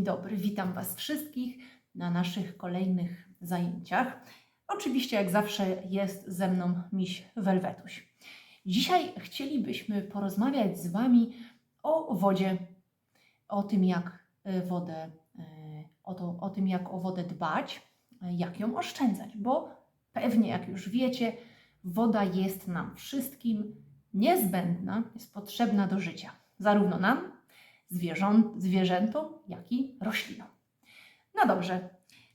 Dzień dobry, witam Was wszystkich na naszych kolejnych zajęciach. Oczywiście, jak zawsze, jest ze mną miś Welwetuś. Dzisiaj chcielibyśmy porozmawiać z Wami o wodzie, o tym, jak e, wodę, e, o, to, o tym, jak o wodę dbać, e, jak ją oszczędzać, bo pewnie, jak już wiecie, woda jest nam wszystkim niezbędna, jest potrzebna do życia, zarówno nam, zwierząt, zwierzętom, jak i roślinom. No dobrze,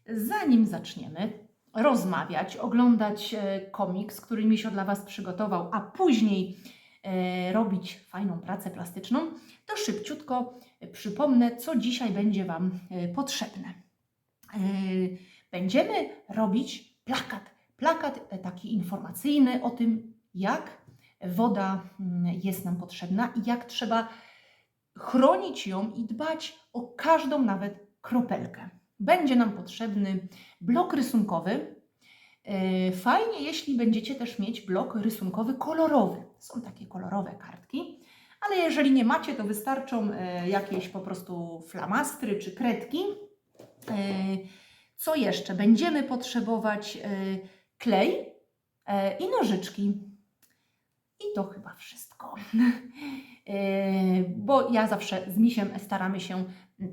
zanim zaczniemy rozmawiać, oglądać e, komiks, który Misio dla Was przygotował, a później e, robić fajną pracę plastyczną, to szybciutko przypomnę, co dzisiaj będzie Wam e, potrzebne. Będziemy robić plakat. Plakat taki informacyjny o tym, jak woda mm, jest nam potrzebna i jak trzeba chronić ją i dbać o każdą nawet kropelkę. Będzie nam potrzebny blok rysunkowy. E, Fajnie, jeśli będziecie też mieć blok rysunkowy kolorowy. Są takie kolorowe kartki, ale jeżeli nie macie, to wystarczą e, jakieś po prostu flamastry czy kredki. E, Co jeszcze? Będziemy potrzebować klej i nożyczki. I to chyba wszystko. Bo ja zawsze z Misiem staramy się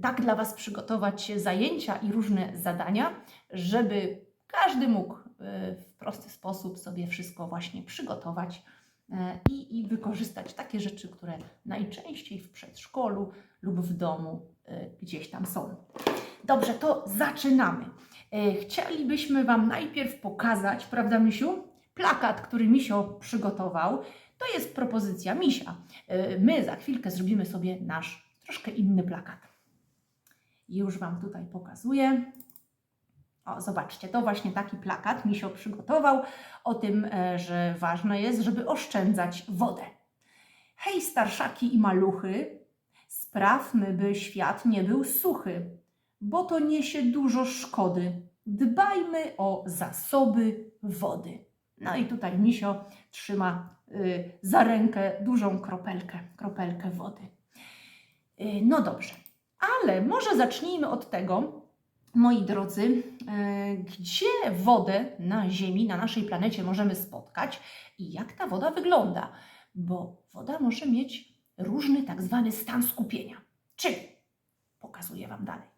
tak dla Was przygotować zajęcia i różne zadania, żeby każdy mógł e, w prosty sposób sobie wszystko właśnie przygotować e, i, i wykorzystać takie rzeczy, które najczęściej w przedszkolu lub w domu e, gdzieś tam są. Dobrze, to zaczynamy. Chcielibyśmy Wam najpierw pokazać, prawda, Misiu? Plakat, który Misio przygotował. To jest propozycja Misia. E, My za chwilkę zrobimy sobie nasz troszkę inny plakat. Już Wam tutaj pokazuję. O, zobaczcie, to właśnie taki plakat Misio przygotował o tym, e, że ważne jest, żeby oszczędzać wodę. Hej, starszaki i maluchy, sprawmy, by świat nie był suchy, bo to niesie dużo szkody. Dbajmy o zasoby wody. No i tutaj Misio trzyma za rękę dużą kropelkę, kropelkę wody. Y, no dobrze, ale może zacznijmy od tego, moi drodzy, y, gdzie wodę na Ziemi, na naszej planecie możemy spotkać i jak ta woda wygląda, bo woda może mieć różny tak zwany stan skupienia. Czyli pokazuję Wam dalej.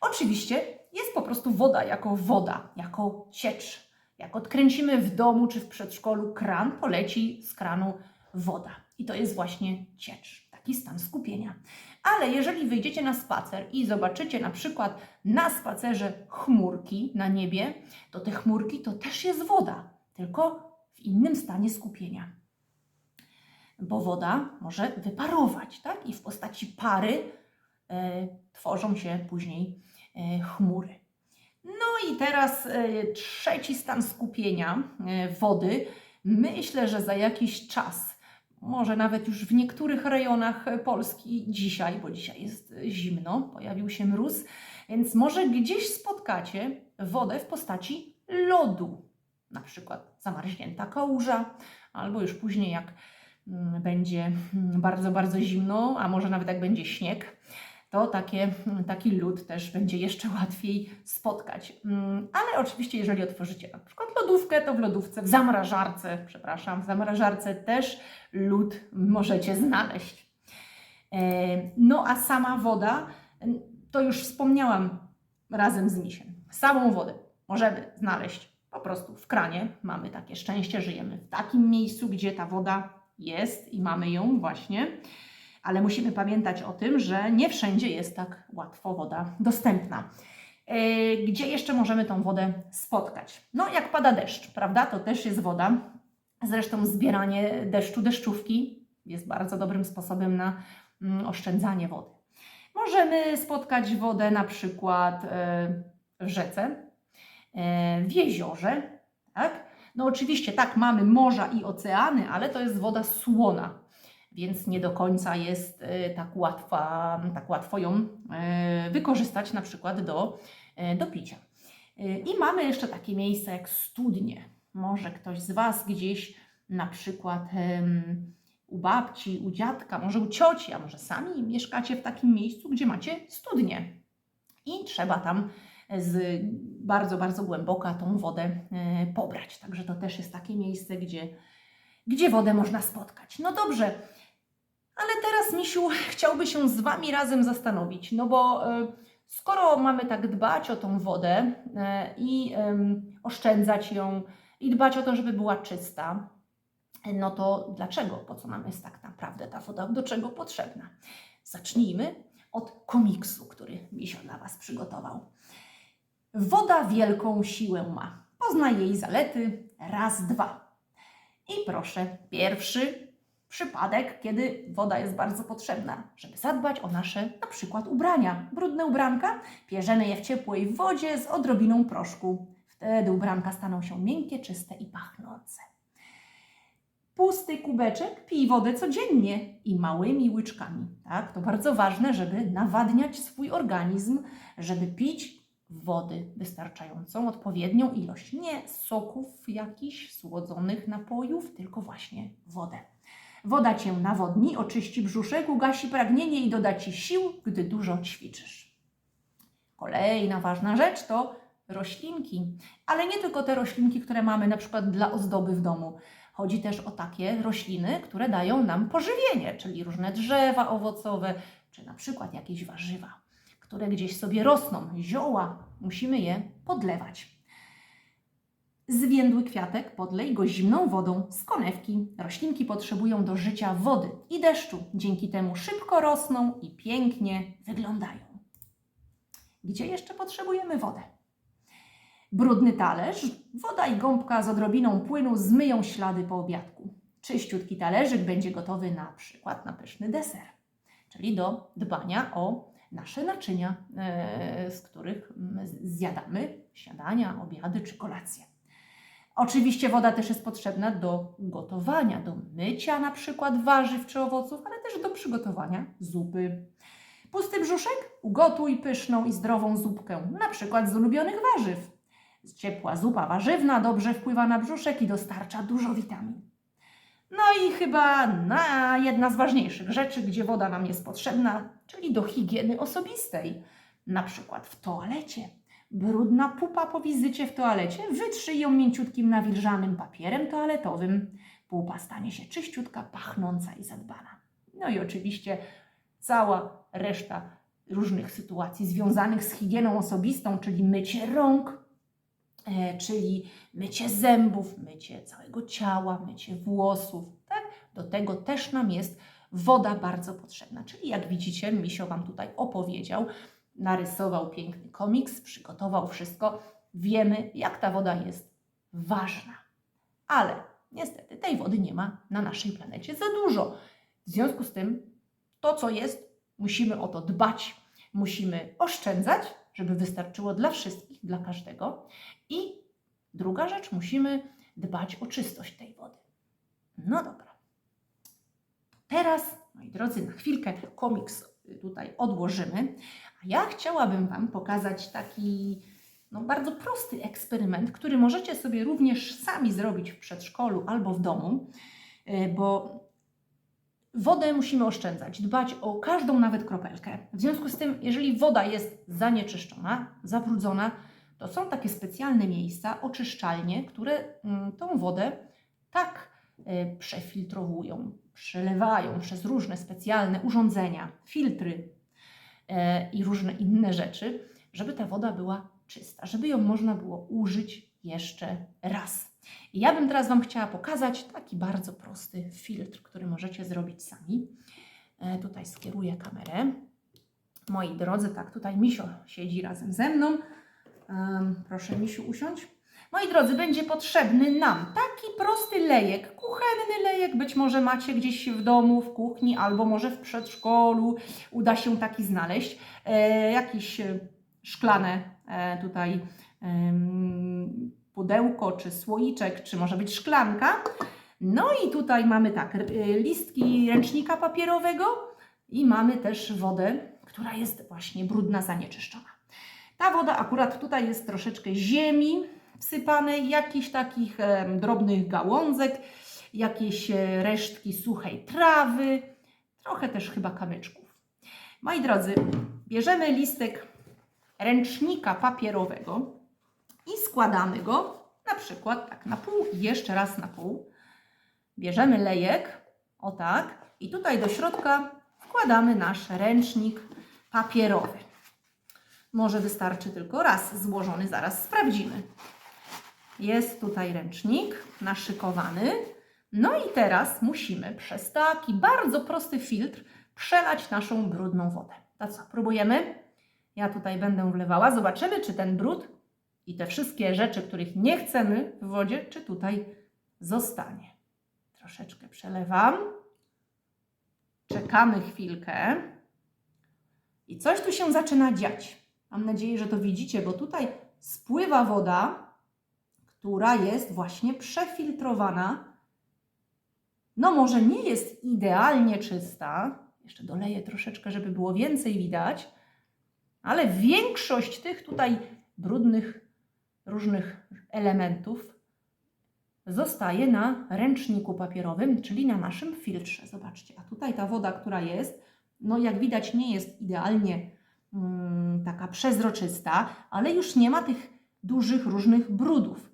Oczywiście jest po prostu woda jako woda, jako ciecz. Jak odkręcimy w domu czy w przedszkolu kran, poleci z kranu woda. I to jest właśnie ciecz, taki stan skupienia. Ale jeżeli wyjdziecie na spacer i zobaczycie na przykład na spacerze chmurki na niebie, to te chmurki to też jest woda, tylko w innym stanie skupienia. Bo woda może wyparować, tak? I w postaci pary e, tworzą się później e, chmury. No i teraz e, trzeci stan skupienia e, wody. Myślę, że za jakiś czas, może nawet już w niektórych rejonach Polski dzisiaj, bo dzisiaj jest zimno, pojawił się mróz, więc może gdzieś spotkacie wodę w postaci lodu. Na przykład zamarznięta kałuża, albo już później jak mm, będzie mm, bardzo, bardzo zimno, a może nawet jak będzie śnieg, to takie, taki lód też będzie jeszcze łatwiej spotkać. Mm, Ale oczywiście, jeżeli otworzycie na przykład lodówkę, to w lodówce, w zamrażarce, przepraszam, w zamrażarce też lód możecie znaleźć. E, No a sama woda, to już wspomniałam razem z misiem. Samą wodę możemy znaleźć po prostu w kranie. Mamy takie szczęście, żyjemy w takim miejscu, gdzie ta woda jest i mamy ją właśnie ale musimy pamiętać o tym, że nie wszędzie jest tak łatwo woda dostępna. E, Gdzie jeszcze możemy tą wodę spotkać? No, jak pada deszcz, prawda? To też jest woda. Zresztą zbieranie deszczu, deszczówki jest bardzo dobrym sposobem na mm, oszczędzanie wody. Możemy spotkać wodę na przykład e, w rzece, e, w jeziorze, tak? No oczywiście tak, mamy morza i oceany, ale to jest woda słona, więc nie do końca jest e, tak, łatwa, tak łatwo ją e, wykorzystać na przykład do, e, do picia. I mamy jeszcze takie miejsca jak studnie. Może ktoś z Was gdzieś na przykład u babci, u dziadka, może u cioci, a może sami mieszkacie w takim miejscu, gdzie macie studnię. I trzeba tam z bardzo, bardzo głęboka tą wodę e, pobrać. Także to też jest takie miejsce, gdzie, gdzie wodę można spotkać. No dobrze, ale teraz, Misiu, chciałby się z Wami razem zastanowić, no bo e, skoro mamy tak dbać o tą wodę e, i oszczędzać ją, i dbać o to, żeby była czysta, no to dlaczego, po co nam jest tak naprawdę ta woda, do czego potrzebna? Zacznijmy od komiksu, który Misio dla Was przygotował. Woda wielką siłę ma. Poznaj jej zalety. Raz, dwa. I proszę, pierwszy przypadek, kiedy woda jest bardzo potrzebna, żeby zadbać o nasze na przykład ubrania. Brudne ubranka, pierzemy je w ciepłej wodzie z odrobiną proszku. Wtedy ubranka staną się miękkie, czyste i pachnące. Pusty kubeczek pij wodę codziennie i małymi łyczkami. Tak? To bardzo ważne, żeby nawadniać swój organizm, żeby pić wody wystarczającą, odpowiednią ilość. Nie soków jakichś, słodzonych napojów, tylko właśnie wodę. Woda cię nawodni, oczyści brzuszek, ugasi pragnienie i doda ci sił, gdy dużo ćwiczysz. Kolejna ważna rzecz to roślinki, ale nie tylko te roślinki, które mamy na przykład dla ozdoby w domu. Chodzi też o takie rośliny, które dają nam pożywienie, czyli różne drzewa owocowe, czy na przykład jakieś warzywa, które gdzieś sobie rosną, zioła, musimy je podlewać. Zwiędły kwiatek podlej go zimną wodą z konewki. Roślinki potrzebują do życia wody i deszczu. Dzięki temu szybko rosną i pięknie wyglądają. Gdzie jeszcze potrzebujemy wodę? Brudny talerz, woda i gąbka z odrobiną płynu zmyją ślady po obiadku. Czyściutki talerzyk będzie gotowy na przykład na pyszny deser, czyli do dbania o nasze naczynia, e, z których mm, zjadamy śniadania, obiady czy kolacje. Oczywiście woda też jest potrzebna do gotowania, do mycia na przykład warzyw czy owoców, ale też do przygotowania zupy. Pusty brzuszek? Ugotuj pyszną i zdrową zupkę, na przykład z ulubionych warzyw. Ciepła zupa warzywna dobrze wpływa na brzuszek i dostarcza dużo witamin. No i chyba na jedna z ważniejszych rzeczy, gdzie woda nam jest potrzebna, czyli do higieny osobistej, na przykład w toalecie. Brudna pupa po wizycie w toalecie, wytrzyj ją mięciutkim nawilżanym papierem toaletowym. Pupa stanie się czyściutka, pachnąca i zadbana. No i oczywiście cała reszta różnych sytuacji związanych z higieną osobistą, czyli mycie rąk, e, czyli mycie zębów, mycie całego ciała, mycie włosów. Tak? Do tego też nam jest woda bardzo potrzebna. Czyli jak widzicie, Misio Wam tutaj opowiedział, narysował piękny komiks, przygotował wszystko. Wiemy, jak ta woda jest ważna. Ale niestety tej wody nie ma na naszej planecie za dużo. W związku z tym, to co jest, musimy o to dbać, musimy oszczędzać, żeby wystarczyło dla wszystkich, dla każdego. I druga rzecz, musimy dbać o czystość tej wody. No dobra. Teraz, moi drodzy, na chwilkę komiks tutaj odłożymy, ja chciałabym Wam pokazać taki no, bardzo prosty eksperyment, który możecie sobie również sami zrobić w przedszkolu albo w domu, y, bo wodę musimy oszczędzać, dbać o każdą nawet kropelkę. W związku z tym, jeżeli woda jest zanieczyszczona, zabrudzona, to są takie specjalne miejsca, oczyszczalnie, które mm, tą wodę tak y, przefiltrowują, przelewają przez różne specjalne urządzenia, filtry e, i różne inne rzeczy, żeby ta woda była czysta, żeby ją można było użyć jeszcze raz. I ja bym teraz Wam chciała pokazać taki bardzo prosty filtr, który możecie zrobić sami. E, tutaj skieruję kamerę. Moi drodzy, tak, tutaj Misio siedzi razem ze mną. Proszę Misiu usiąść. Moi drodzy, będzie potrzebny nam taki prosty lejek, kuchenny lejek, być może macie gdzieś w domu, w kuchni, albo może w przedszkolu uda się taki znaleźć. E, jakieś e, szklane e, tutaj e, pudełko, czy słoiczek, czy może być szklanka. No i tutaj mamy tak, e, listki ręcznika papierowego i mamy też wodę, która jest właśnie brudna, zanieczyszczona. Ta woda akurat tutaj jest troszeczkę ziemi, wsypanej, jakichś takich drobnych gałązek. jakieś e, resztki suchej trawy, trochę też chyba kamyczków. Moi drodzy, bierzemy listek ręcznika papierowego i składamy go na przykład tak na pół i jeszcze raz na pół. Bierzemy lejek, o tak, i tutaj do środka wkładamy nasz ręcznik papierowy. Może wystarczy tylko raz złożony, zaraz sprawdzimy. Jest tutaj ręcznik naszykowany. No i teraz musimy przez taki bardzo prosty filtr przelać naszą brudną wodę. To co, próbujemy? Ja tutaj będę wlewała. Zobaczymy, czy ten brud i te wszystkie rzeczy, których nie chcemy w wodzie, czy tutaj zostanie. Troszeczkę przelewam. Czekamy chwilkę. I coś tu się zaczyna dziać. Mam nadzieję, że to widzicie, bo tutaj spływa woda, która jest właśnie przefiltrowana. No, może nie jest idealnie czysta. Jeszcze doleję troszeczkę, żeby było więcej widać, ale większość tych tutaj brudnych, różnych elementów zostaje na ręczniku papierowym, czyli na naszym filtrze. Zobaczcie, a tutaj ta woda, która jest, no jak widać, nie jest idealnie mm, taka przezroczysta, ale już nie ma tych dużych, różnych brudów.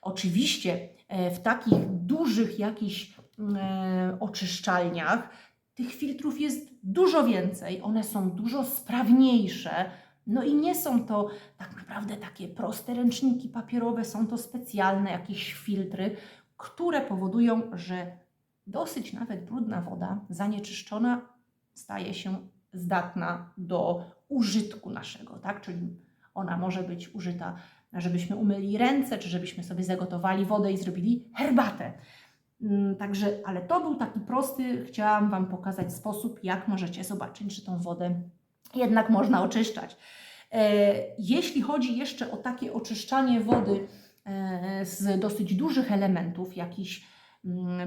Oczywiście e, w takich dużych jakichś e, oczyszczalniach tych filtrów jest dużo więcej, one są dużo sprawniejsze. No i nie są to tak naprawdę takie proste ręczniki papierowe, są to specjalne jakieś filtry, które powodują, że dosyć nawet brudna woda, zanieczyszczona, staje się zdatna do użytku naszego, tak? Czyli ona może być użyta, żebyśmy umyli ręce, czy żebyśmy sobie zagotowali wodę i zrobili herbatę. Mm, Także, ale to był taki prosty, chciałam Wam pokazać sposób, jak możecie zobaczyć, że tą wodę jednak można oczyszczać. E, Jeśli chodzi jeszcze o takie oczyszczanie wody e, z dosyć dużych elementów, jakichś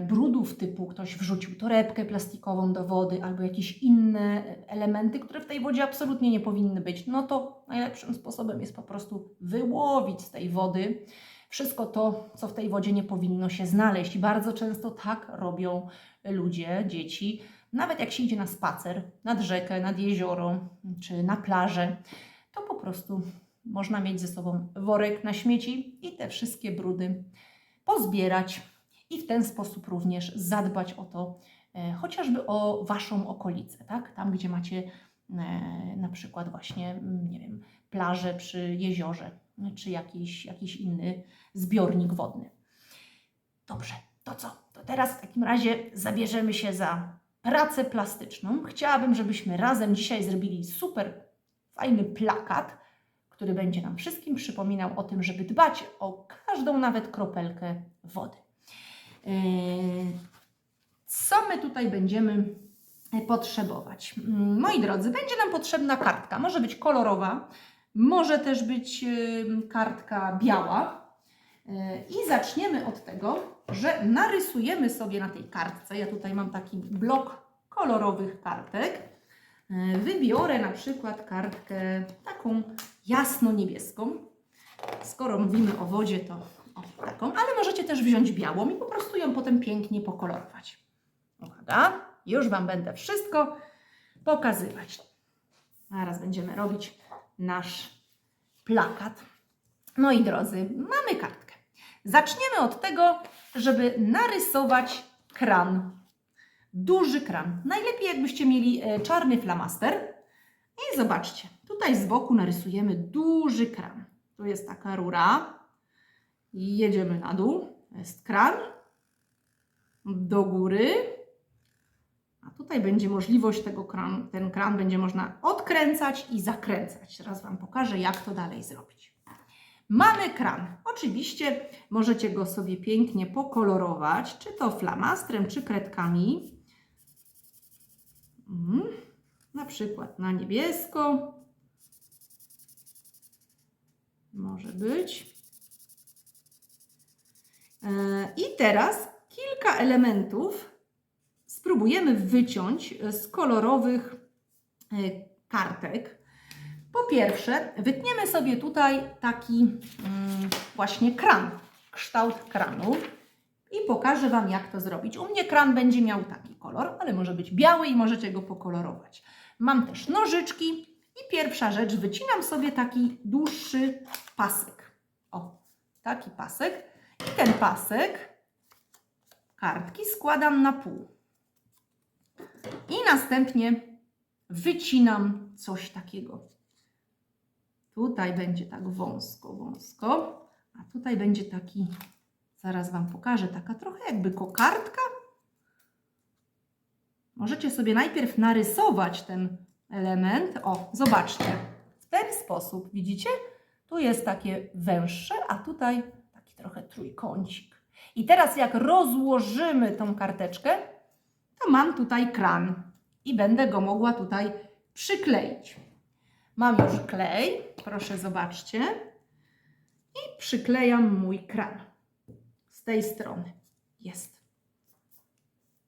brudów typu ktoś wrzucił torebkę plastikową do wody albo jakieś inne elementy, które w tej wodzie absolutnie nie powinny być, no to najlepszym sposobem jest po prostu wyłowić z tej wody wszystko to, co w tej wodzie nie powinno się znaleźć. I bardzo często tak robią ludzie, dzieci, nawet jak się idzie na spacer, nad rzekę, nad jezioro czy na plażę, to po prostu można mieć ze sobą worek na śmieci i te wszystkie brudy pozbierać i w ten sposób również zadbać o to, e, chociażby o Waszą okolicę, tak? Tam, gdzie macie e, na przykład właśnie, nie wiem, plażę przy jeziorze, czy jakiś, jakiś inny zbiornik wodny. Dobrze, to co? To teraz w takim razie zabierzemy się za pracę plastyczną. Chciałabym, żebyśmy razem dzisiaj zrobili super fajny plakat, który będzie nam wszystkim przypominał o tym, żeby dbać o każdą nawet kropelkę wody. Yy, Co my tutaj będziemy potrzebować? Mm, Moi drodzy, będzie nam potrzebna kartka. Może być kolorowa, może też być yy, kartka biała. I zaczniemy od tego, że narysujemy sobie na tej kartce. Ja tutaj mam taki blok kolorowych kartek. Wybiorę na przykład kartkę taką jasno-niebieską. Skoro mówimy o wodzie, to o, taką, ale możecie też wziąć białą i po prostu ją potem pięknie pokolorować. Uwaga, już Wam będę wszystko pokazywać. Zaraz będziemy robić nasz plakat. Moi drodzy, mamy kartkę. Zaczniemy od tego, żeby narysować kran. Duży kran. Najlepiej jakbyście mieli e, czarny flamaster. I zobaczcie, tutaj z boku narysujemy duży kran. Tu jest taka rura. Jedziemy na dół. Jest kran. Do góry. A tutaj będzie możliwość tego kran, ten kran będzie można odkręcać i zakręcać. Teraz Wam pokażę, jak to dalej zrobić. Mamy kran. Oczywiście możecie go sobie pięknie pokolorować, czy to flamastrem, czy kredkami. Mhm. Na przykład na niebiesko. Może być. E, I teraz kilka elementów spróbujemy wyciąć z kolorowych e, kartek. Po pierwsze, wytniemy sobie tutaj taki mm, właśnie kran, kształt kranu. i pokażę Wam, jak to zrobić. U mnie kran będzie miał taki kolor, ale może być biały i możecie go pokolorować. Mam też nożyczki i pierwsza rzecz, wycinam sobie taki dłuższy pasek. O, taki pasek. I ten pasek kartki składam na pół. I następnie wycinam coś takiego. Tutaj będzie tak wąsko, wąsko, a tutaj będzie taki, zaraz Wam pokażę, taka trochę jakby kokardka. Możecie sobie najpierw narysować ten element. O, zobaczcie, w ten sposób, widzicie? Tu jest takie węższe, a tutaj trochę trójkącik. I teraz jak rozłożymy tą karteczkę, to mam tutaj kran i będę go mogła tutaj przykleić. Mam już klej, proszę zobaczcie. I przyklejam mój kran. Z tej strony jest.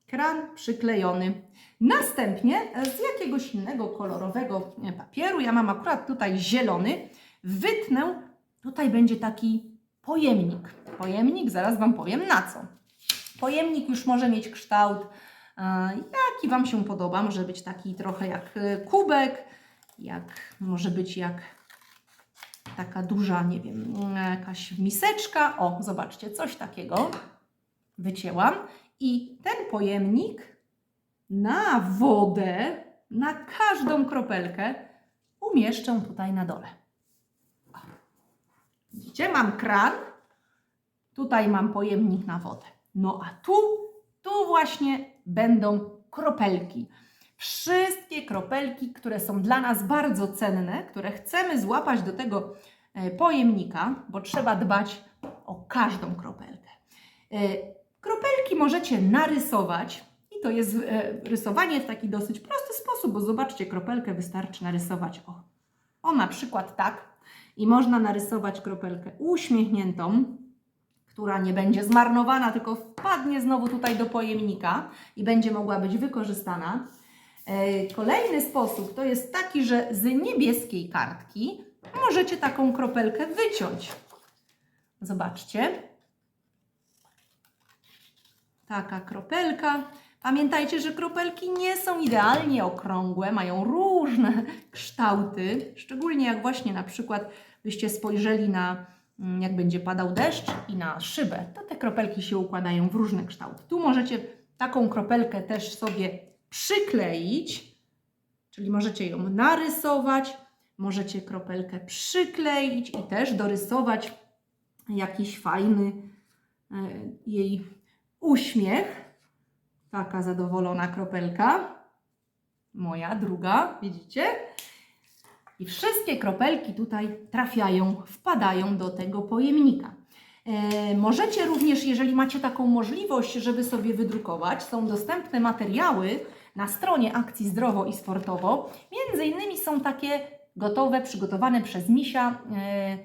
Kran przyklejony. Następnie z jakiegoś innego kolorowego papieru, ja mam akurat tutaj zielony, wytnę, tutaj będzie taki pojemnik. Pojemnik, zaraz Wam powiem na co. Pojemnik już może mieć kształt, e, jaki Wam się podoba. Może być taki trochę jak e, kubek, jak może być jak taka duża, nie wiem, jakaś miseczka. O, zobaczcie, coś takiego wycięłam. I ten pojemnik na wodę, na każdą kropelkę umieszczę tutaj na dole. Widzicie, mam kran, tutaj mam pojemnik na wodę. No a tu, tu właśnie będą kropelki. Wszystkie kropelki, które są dla nas bardzo cenne, które chcemy złapać do tego e, pojemnika, bo trzeba dbać o każdą kropelkę. E, Kropelki możecie narysować i to jest e, rysowanie w taki dosyć prosty sposób, bo zobaczcie, kropelkę wystarczy narysować o, o na przykład tak i można narysować kropelkę uśmiechniętą, która nie będzie zmarnowana, tylko wpadnie znowu tutaj do pojemnika i będzie mogła być wykorzystana. E, Kolejny sposób to jest taki, że z niebieskiej kartki możecie taką kropelkę wyciąć. Zobaczcie. Taka kropelka. Pamiętajcie, że kropelki nie są idealnie okrągłe, mają różne kształty, szczególnie jak właśnie na przykład byście spojrzeli na, mm, jak będzie padał deszcz i na szybę, to te kropelki się układają w różne kształty. Tu możecie taką kropelkę też sobie przykleić, czyli możecie ją narysować, możecie kropelkę przykleić i też dorysować jakiś fajny e, jej uśmiech. Taka zadowolona kropelka. Moja druga, widzicie? I wszystkie kropelki tutaj trafiają, wpadają do tego pojemnika. E, możecie również, jeżeli macie taką możliwość, żeby sobie wydrukować, są dostępne materiały na stronie Akcji Zdrowo i Sportowo. Między innymi są takie gotowe, przygotowane przez Misia, e,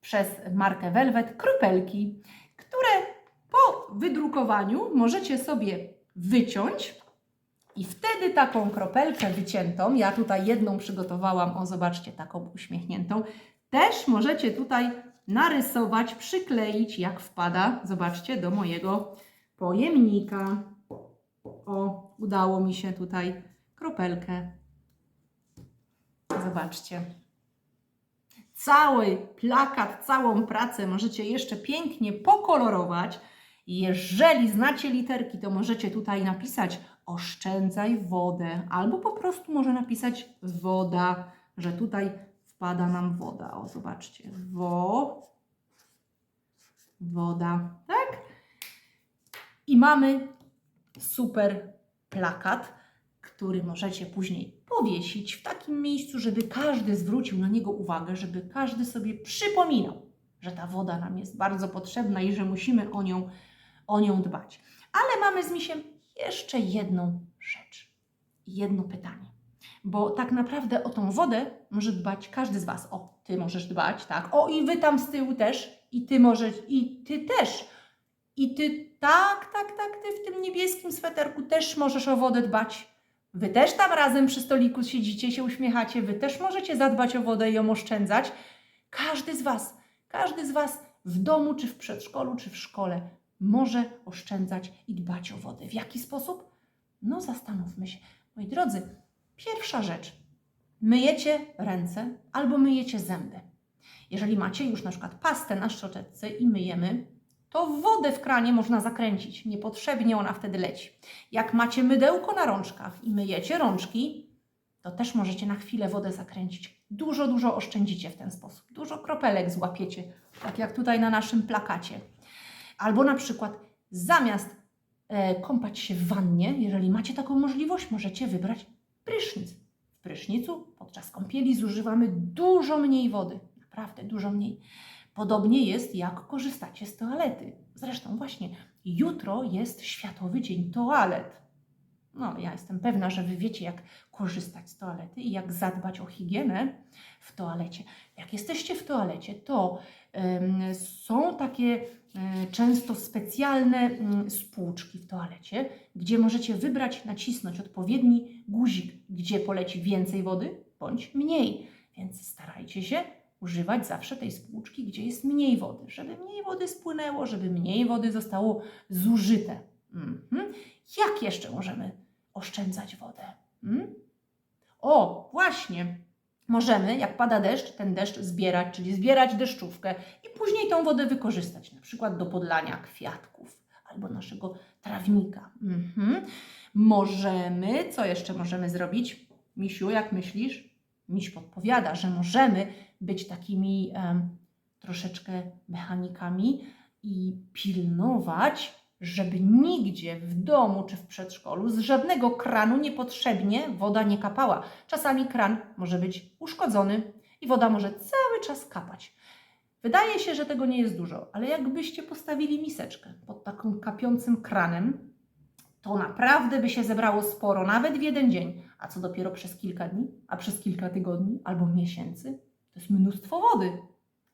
przez markę Velvet, kropelki, które po wydrukowaniu możecie sobie wyciąć i wtedy taką kropelkę wyciętą, ja tutaj jedną przygotowałam, o zobaczcie, taką uśmiechniętą, też możecie tutaj narysować, przykleić, jak wpada, zobaczcie, do mojego pojemnika. O, udało mi się tutaj kropelkę. Zobaczcie. Cały plakat, całą pracę możecie jeszcze pięknie pokolorować. Jeżeli znacie literki, to możecie tutaj napisać oszczędzaj wodę, albo po prostu może napisać woda, że tutaj wpada nam woda. O, zobaczcie, wo, woda, tak? I mamy super plakat, który możecie później powiesić w takim miejscu, żeby każdy zwrócił na niego uwagę, żeby każdy sobie przypominał, że ta woda nam jest bardzo potrzebna i że musimy o nią, o nią dbać. Ale mamy z misiem jeszcze jedną rzecz, jedno pytanie. Bo tak naprawdę o tą wodę może dbać każdy z Was. O, Ty możesz dbać, tak? O, i Wy tam z tyłu też. I Ty możesz, i Ty też. I Ty, tak, tak, tak, Ty w tym niebieskim sweterku też możesz o wodę dbać. Wy też tam razem przy stoliku siedzicie, się uśmiechacie. Wy też możecie zadbać o wodę i ją oszczędzać. Każdy z Was, każdy z Was w domu, czy w przedszkolu, czy w szkole może oszczędzać i dbać o wodę. W jaki sposób? No zastanówmy się. Moi drodzy, pierwsza rzecz. Myjecie ręce albo myjecie zęby. Jeżeli macie już na przykład pastę na szczoteczce i myjemy, to wodę w kranie można zakręcić. Niepotrzebnie ona wtedy leci. Jak macie mydełko na rączkach i myjecie rączki, to też możecie na chwilę wodę zakręcić. Dużo, dużo oszczędzicie w ten sposób. Dużo kropelek złapiecie, tak jak tutaj na naszym plakacie. Albo na przykład zamiast e, kąpać się w wannie, jeżeli macie taką możliwość, możecie wybrać prysznic. W prysznicu podczas kąpieli zużywamy dużo mniej wody. Naprawdę dużo mniej. Podobnie jest, jak korzystacie z toalety. Zresztą właśnie jutro jest Światowy Dzień Toalet. No, ja jestem pewna, że Wy wiecie, jak korzystać z toalety i jak zadbać o higienę w toalecie. Jak jesteście w toalecie, to em, są takie często specjalne mm, spłuczki w toalecie, gdzie możecie wybrać, nacisnąć odpowiedni guzik, gdzie poleci więcej wody bądź mniej. Więc starajcie się używać zawsze tej spłuczki, gdzie jest mniej wody, żeby mniej wody spłynęło, żeby mniej wody zostało zużyte. Mhm. Jak jeszcze możemy oszczędzać wodę? Hmm? O, właśnie. Możemy, jak pada deszcz, ten deszcz zbierać, czyli zbierać deszczówkę i później tą wodę wykorzystać, na przykład do podlania kwiatków albo naszego trawnika. Mhm. Możemy, co jeszcze możemy zrobić? Misiu, jak myślisz? Miś podpowiada, że możemy być takimi em, troszeczkę mechanikami i pilnować, żeby nigdzie w domu czy w przedszkolu z żadnego kranu niepotrzebnie woda nie kapała. Czasami kran może być uszkodzony i woda może cały czas kapać. Wydaje się, że tego nie jest dużo, ale jakbyście postawili miseczkę pod takim kapiącym kranem, to naprawdę by się zebrało sporo, nawet w jeden dzień. A co dopiero przez kilka dni, a przez kilka tygodni albo miesięcy? To jest mnóstwo wody.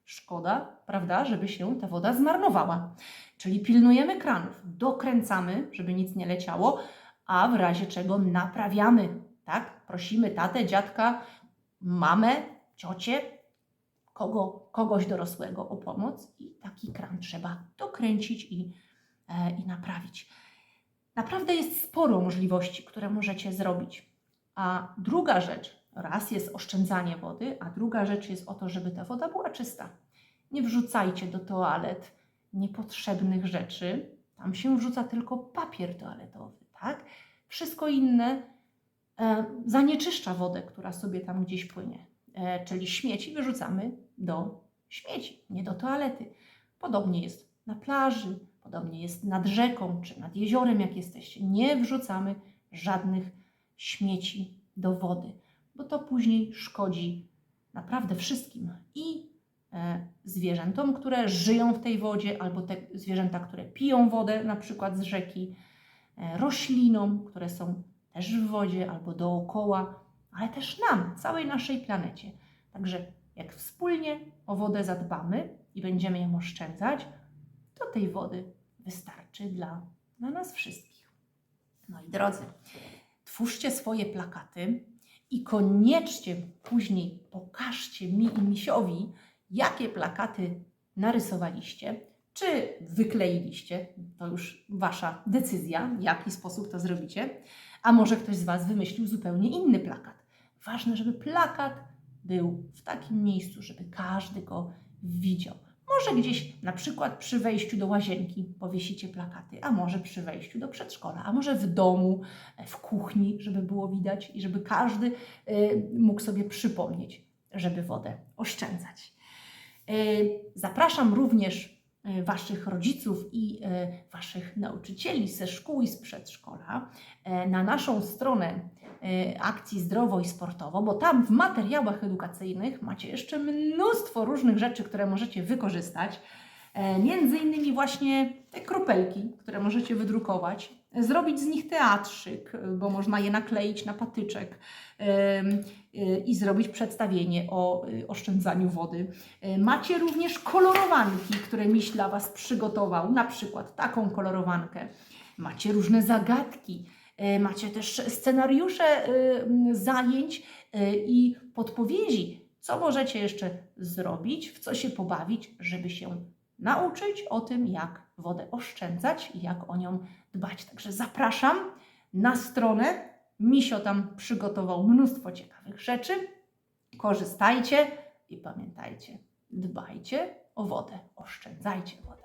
Szkoda, prawda, żeby się ta woda zmarnowała. Czyli pilnujemy kranów, dokręcamy, żeby nic nie leciało, a w razie czego naprawiamy, tak? Prosimy tatę, dziadka, mamę, ciocię, kogo, kogoś dorosłego o pomoc i taki kran trzeba dokręcić i, e, i naprawić. Naprawdę jest sporo możliwości, które możecie zrobić. A druga rzecz, raz jest oszczędzanie wody, a druga rzecz jest o to, żeby ta woda była czysta. Nie wrzucajcie do toalet niepotrzebnych rzeczy. Tam się wrzuca tylko papier toaletowy, tak? Wszystko inne e, zanieczyszcza wodę, która sobie tam gdzieś płynie. E, czyli śmieci wyrzucamy do śmieci, nie do toalety. Podobnie jest na plaży, podobnie jest nad rzeką czy nad jeziorem, jak jesteście. Nie wrzucamy żadnych śmieci do wody, bo to później szkodzi naprawdę wszystkim i e, zwierzętom, które żyją w tej wodzie, albo te zwierzęta, które piją wodę, na przykład z rzeki, e, roślinom, które są też w wodzie albo dookoła, ale też nam, całej naszej planecie. Także jak wspólnie o wodę zadbamy i będziemy ją oszczędzać, to tej wody wystarczy dla, dla nas wszystkich. Moi drodzy, twórzcie swoje plakaty i koniecznie później pokażcie mi i misiowi, jakie plakaty narysowaliście, czy wykleiliście. To już Wasza decyzja, w jaki sposób to zrobicie. A może ktoś z Was wymyślił zupełnie inny plakat. Ważne, żeby plakat był w takim miejscu, żeby każdy go widział. Może gdzieś na przykład przy wejściu do łazienki powiesicie plakaty, a może przy wejściu do przedszkola, a może w domu, e, w kuchni, żeby było widać i żeby każdy y, mógł sobie przypomnieć, żeby wodę oszczędzać. Y, zapraszam również Waszych rodziców i Waszych nauczycieli ze szkół i z przedszkola na naszą stronę akcji Zdrowo i Sportowo, bo tam w materiałach edukacyjnych macie jeszcze mnóstwo różnych rzeczy, które możecie wykorzystać. Między innymi właśnie te kropelki, które możecie wydrukować, zrobić z nich teatrzyk, bo można je nakleić na patyczek i zrobić przedstawienie o y, oszczędzaniu wody. Macie również kolorowanki, które Miś dla Was przygotował, na przykład taką kolorowankę. Macie różne zagadki, macie też scenariusze y, zajęć y, i podpowiedzi, co możecie jeszcze zrobić, w co się pobawić, żeby się nauczyć o tym, jak wodę oszczędzać i jak o nią dbać. Także zapraszam na stronę. Misio tam przygotował mnóstwo ciekawych rzeczy. Korzystajcie i pamiętajcie, dbajcie o wodę, oszczędzajcie wodę.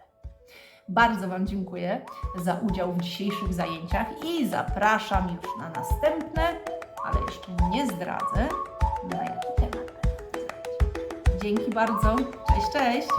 Bardzo Wam dziękuję za udział w dzisiejszych zajęciach i zapraszam już na następne, ale jeszcze nie zdradzę, na jaki temat. Dzięki bardzo. Cześć, cześć.